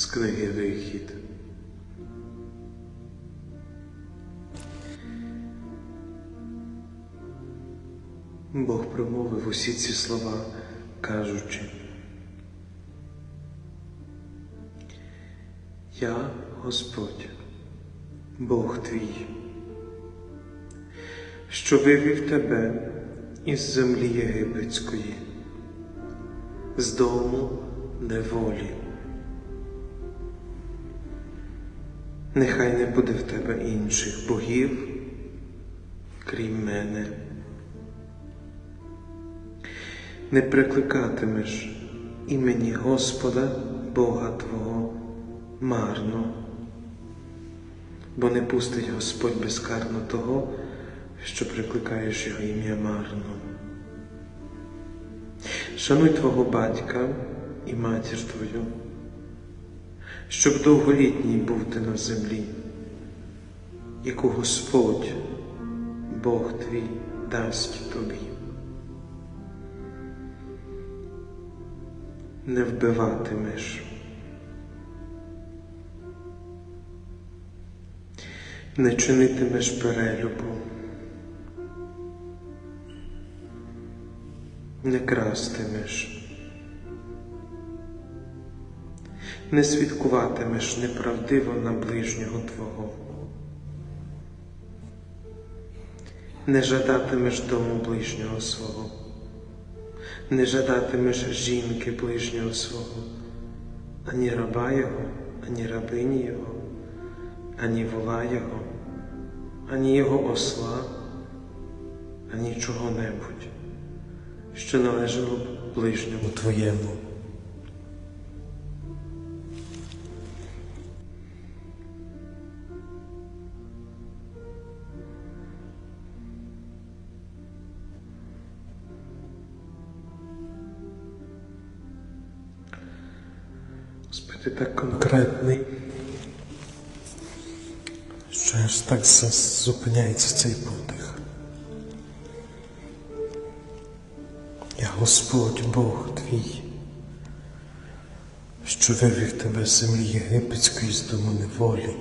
з книги Вихід. Бог промовив усі ці слова, кажучи. Я Господь, Бог твій, що вивів тебе із землі єгипетської, з дому неволі. Нехай не буде в тебе інших богів, крім мене. Не прикликатимеш імені Господа Бога Твого марно, бо не пустить Господь безкарно того, що прикликаєш його ім'я марно. Шануй твого батька і матір твою, щоб довголітній був ти на землі, яку Господь, Бог твій, дасть тобі. Не вбиватимеш. Не чинитимеш перелюбу. Не крастимеш. Не свідкуватимеш неправдиво на ближнього Твого. Не жадатимеш дому ближнього свого. Не жадатимеш жінки ближнього свого, ані раба його, ані рабині його, ані вола його, ані його осла, ані чого-небудь, що належало б ближньому твоєму. Господи, так конкретний, що аж так зупиняється цей подих. Я Господь Бог твій, що вивів тебе з землі єгипетської з дому неволі.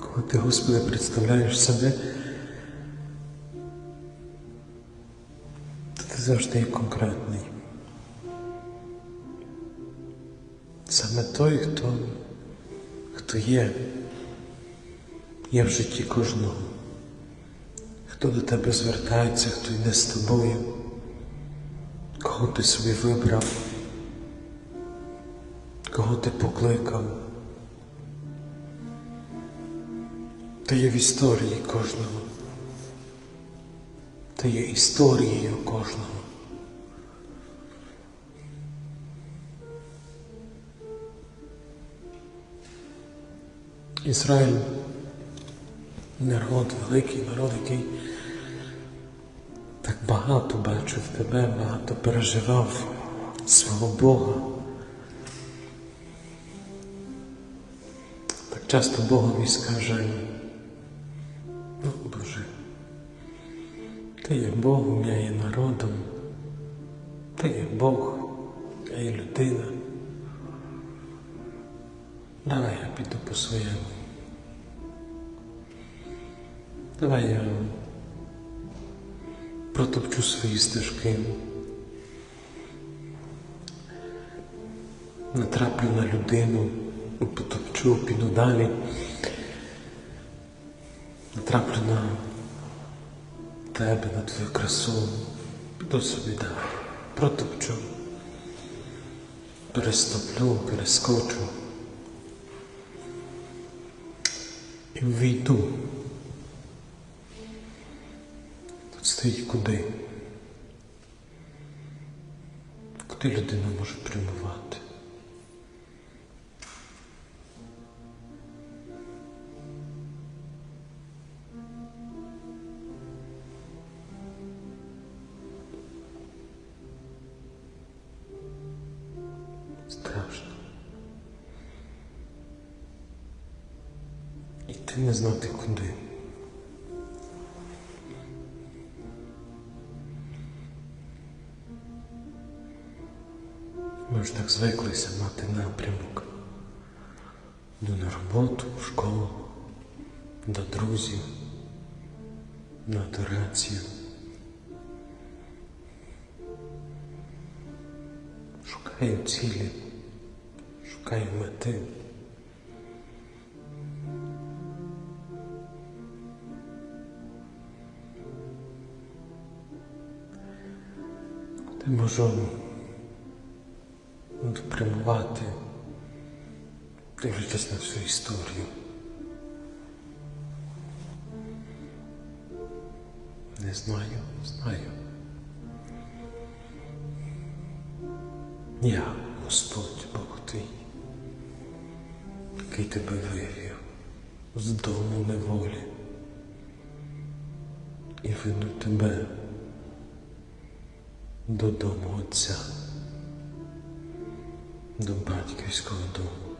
Коли ти, Господи, представляєш себе, завжди конкретний. Саме той, хто, хто є, є в житті кожного, хто до тебе звертається, хто йде з тобою, кого ти собі вибрав, кого ти покликав. Ти є в історії кожного. Ти є історією кожного. Ізраїль народ, великий народ, який так багато бачив тебе, багато переживав свого Бога. Так часто Богові скаже, ти є Богом, я є народом, ти є Бог, я є людина. Давай я піду по своєму. Давай я протопчу свої стежки. Натраплю на людину, потопчу, піду далі. Натраплю на тебе, на твою красу. Піду собі далі. Протопчу. Перестоплю, перескочу. І війду. Тут стоїть куди? Куди людина може прямувати? страшно. Іти не знати куди. Ми ж так звиклися мати напрямок. до на роботу, в школу, до друзів, на дурацію. Шукаю цілі шукаю мети. Ти можу допрямувати, дивлячись на всю історію. Не знаю, знаю. Я, Господь Бог твій, який тебе вивів з дому неволі і веду тебе додому Отця, до батьківського дому.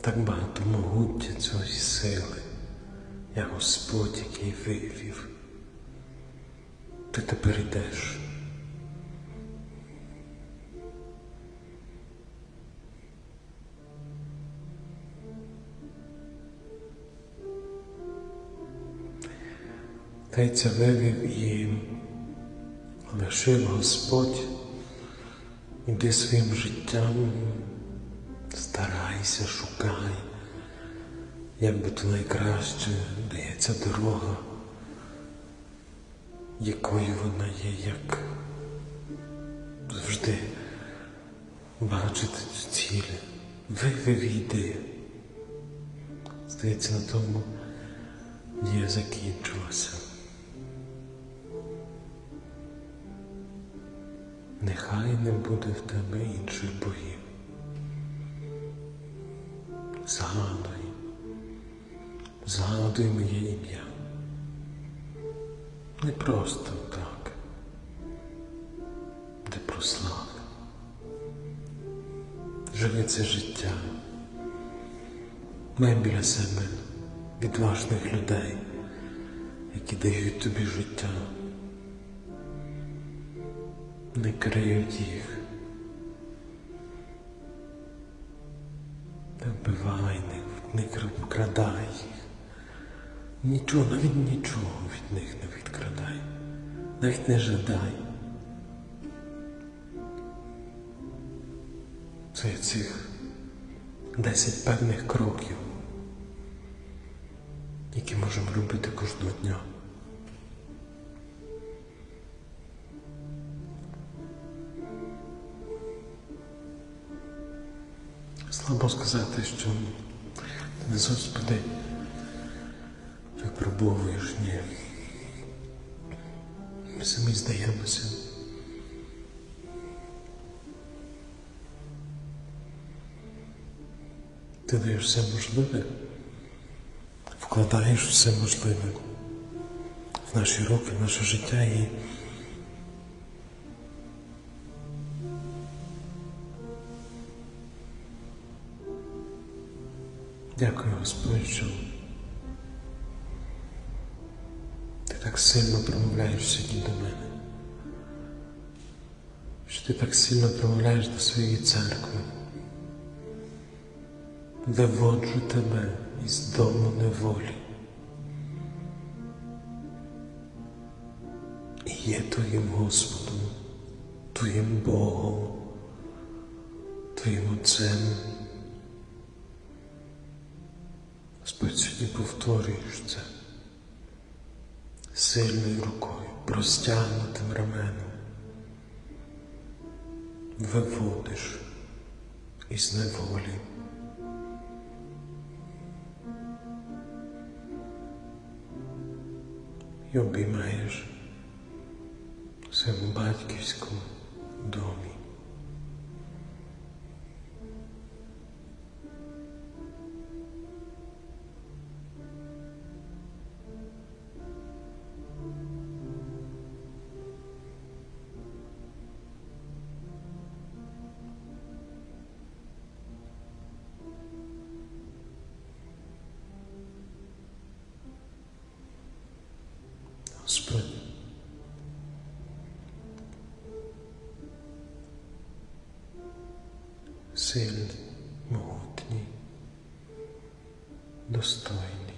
Так багато могуття цієї сили, я Господь, який вивів. Ти тепер йдеш. Тайця вивів і лишив Господь, іди своїм життям, старайся, шукай, як би то найкраще дається дорога, якою вона є, як завжди бачити цю цілі. Вивів і йди. Здається, на тому дія закінчилася. Нехай не буде в тебе інших богів. Згадуй, згадуй моє ім'я. Не просто так, де прослави. Живи це життя. Май біля себе відважних людей, які дають тобі життя не криють їх. Не вбивай, не, не вкрадай їх. Нічого, навіть нічого від них не відкрадай, навіть не жадай. Це цих десять певних кроків, які можемо робити кожного дня. Слабо сказати, що ти не Господи випробовуєш, ні. Ми самі здаємося. Ти даєш все можливе, вкладаєш все можливе в наші руки, в наше життя і Дякую, Господь, що ти так сильно промовляєш сьогодні до мене, що ти так сильно промовляєш до своєї церкви. Виводжу тебе із дому неволі. І є твоїм Господом, твоїм Богом, твоїм Отцем. Господь сьогодні повторюєш це сильною рукою, простягнутим раменом. Виводиш із неволі. І обіймаєш в своєму батьківському домі. спини. Сильний, могутній, достойний,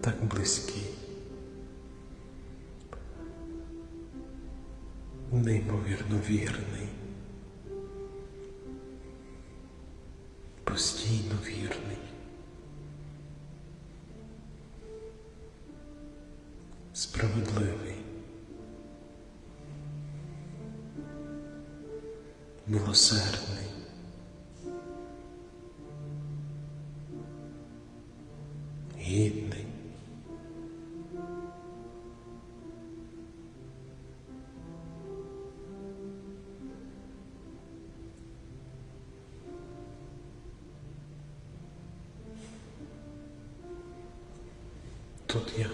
так близький, неймовірно вірний. Гідний, тут я.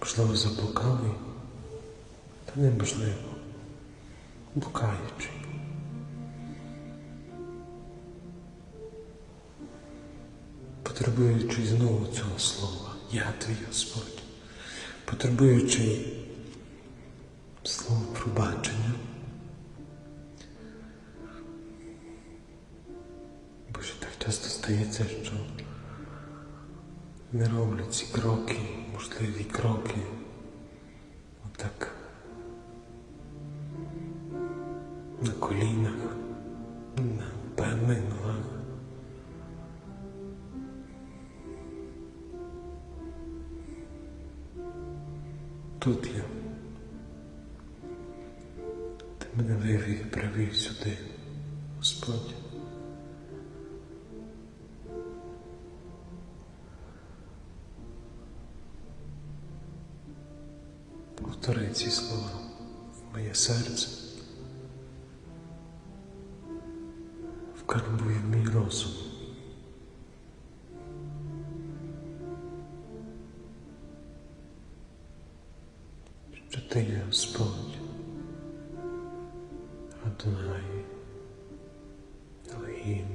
Можливо, заблукалий, та неможливо, блукаючий. Потребуючи знову цього слова, я твій Господь, потребуючи слова пробачення. Боже, так часто стається, що не роблю ці кроки, можливі кроки. Отак. На колінах, на певних Тут я. Ти мене вивів привів сюди, Господь. Повтори ці слова в моє серце. Вкарбуй в мій розум. Що ти є Господь, Адонай, Елогім,